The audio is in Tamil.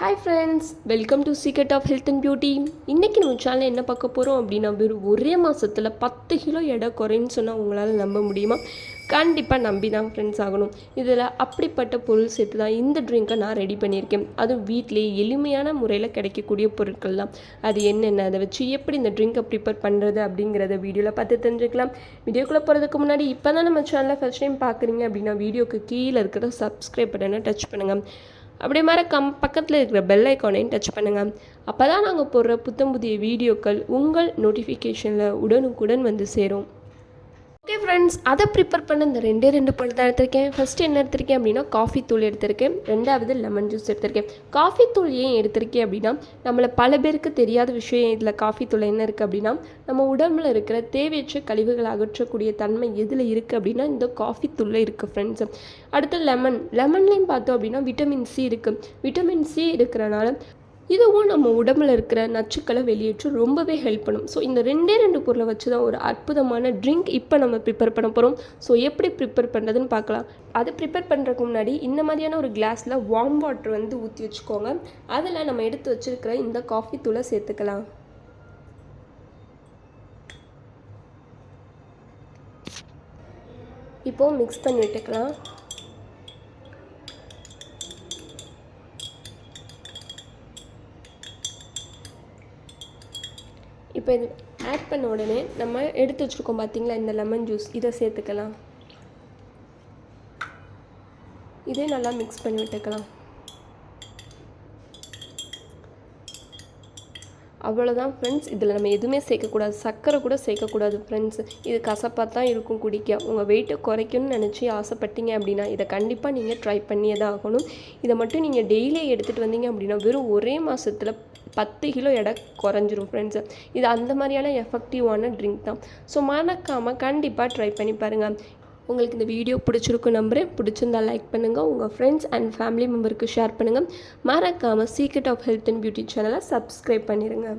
Hi friends welcome to secret of health and beauty இன்றைக்கி நம்ம சேனல் என்ன பார்க்க போகிறோம் அப்படின்னா வெறும் ஒரே மாதத்தில் பத்து கிலோ எடை குறைன்னு சொன்னால் உங்களால் நம்ப முடியுமா? கண்டிப்பாக நம்பி தான் ஃப்ரெண்ட்ஸ் ஆகணும். இதில் அப்படிப்பட்ட பொருள் சேர்த்து தான் இந்த ட்ரிங்க்கை நான் ரெடி பண்ணியிருக்கேன். அதுவும் வீட்டிலேயே எளிமையான முறையில் கிடைக்கக்கூடிய பொருட்கள் தான். அது என்னென்ன அதை வச்சு எப்படி இந்த ட்ரிங்க்கை ப்ரிப்பேர் பண்ணுறது அப்படிங்கிறத வீடியோவில் பார்த்து தெரிஞ்சுக்கலாம். வீடியோக்குள்ளே போகிறதுக்கு முன்னாடி இப்போ தான் நம்ம சேனலை ஃபஸ்ட் டைம் பார்க்குறீங்க அப்படின்னா வீடியோக்கு கீழே இருக்கிற சப்ஸ்கிரைப் பட்டனை டச் பண்ணுங்கள் அப்படியே மாதிரி கம் பக்கத்தில் இருக்கிற பெல் ஐக்கானையும் டச் பண்ணுங்கள் அப்போ தான் நாங்கள் போடுற புத்தம் புதிய வீடியோக்கள் உங்கள் நோட்டிஃபிகேஷனில் உடனுக்குடன் வந்து சேரும். ஓகே ஃப்ரெண்ட்ஸ் அதை ப்ரிப்பேர் பண்ண இந்த ரெண்டே ரெண்டு பொருள் தான் எடுத்திருக்கேன். ஃபஸ்ட்டு என்ன எடுத்திருக்கேன் அப்படின்னா காஃபி தூள் எடுத்திருக்கேன். ரெண்டாவது லெமன் ஜூஸ் எடுத்திருக்கேன். காஃபி தூள் ஏன் எடுத்திருக்கேன் அப்படின்னா நம்மளை பல பேருக்கு தெரியாத விஷயம் இதில் காஃபி தூள் என்ன இருக்குது அப்படின்னா நம்ம உடம்புல இருக்கிற தேவையற்ற கழிவுகளை அகற்றக்கூடிய தன்மை எதில் இருக்குது அப்படின்னா இந்த காஃபி தூளில் இருக்குது ஃப்ரெண்ட்ஸ் அடுத்து லெமன் லெமன்லேயும் பார்த்தோம் அப்படின்னா விட்டமின் சி இருக்குது விட்டமின் சி இருக்கிறனால இதுவும் நம்ம உடம்புல இருக்கிற நச்சுக்களை வெளியேற்ற ரொம்பவே ஹெல்ப் பண்ணும். ஸோ இந்த ரெண்டே ரெண்டு பொருளை வச்சு தான் ஒரு அற்புதமான ட்ரிங்க் இப்போ நம்ம ப்ரிப்பேர் பண்ண போகிறோம் ஸோ எப்படி ப்ரிப்பேர் பண்ணுறதுன்னு பார்க்கலாம். அது ப்ரிப்பேர் பண்ணுறதுக்கு முன்னாடி இந்த மாதிரியான ஒரு கிளாஸில் வார்ம் வாட்டர் வந்து ஊற்றி வச்சுக்கோங்க. அதில் நம்ம எடுத்து வச்சுருக்கிற இந்த காஃபி தூளை சேர்த்துக்கலாம். இப்போது மிக்ஸ் பண்ணி விட்டுக்கலாம் இப்போ இது ஆட் பண்ண உடனே நம்ம எடுத்து வச்சுருக்கோம் பார்த்தீங்களா இந்த லெமன் ஜூஸ் இதை சேர்த்துக்கலாம். இதே நல்லா மிக்ஸ் பண்ணி விட்டுக்கலாம். அவ்வளோதான் ஃப்ரெண்ட்ஸ் இதில் நம்ம எதுவுமே சேர்க்கக்கூடாது. சர்க்கரை கூட சேர்க்கக்கூடாது ஃப்ரெண்ட்ஸ் இது கசப்பாக தான் இருக்கும் குடிக்க. உங்கள் வெயிட்டை குறைக்கணும்னு நினச்சி ஆசைப்பட்டீங்க அப்படின்னா இதை கண்டிப்பாக நீங்கள் ட்ரை பண்ணியே தான் ஆகணும். இதை மட்டும் நீங்கள் டெய்லி எடுத்துகிட்டு வந்தீங்க அப்படின்னா வெறும் ஒரே மாதத்தில் பத்து கிலோ எடை குறைஞ்சிரும் ஃப்ரெண்ட்ஸு இது அந்த மாதிரியான எஃபெக்டிவான ட்ரிங்க் தான். ஸோ மறக்காமல் கண்டிப்பாக ட்ரை பண்ணி பாருங்கள் உங்களுக்கு இந்த வீடியோ பிடிச்சிருக்கும் நம்புகிறேன் பிடிச்சிருந்தா லைக் பண்ணுங்கள் உங்கள் ஃப்ரெண்ட்ஸ் அண்ட் ஃபேமிலி மெம்பருக்கு ஷேர் பண்ணுங்கள் மறக்காமல் secret of health and beauty சேனலை சப்ஸ்கிரைப் பண்ணிடுங்க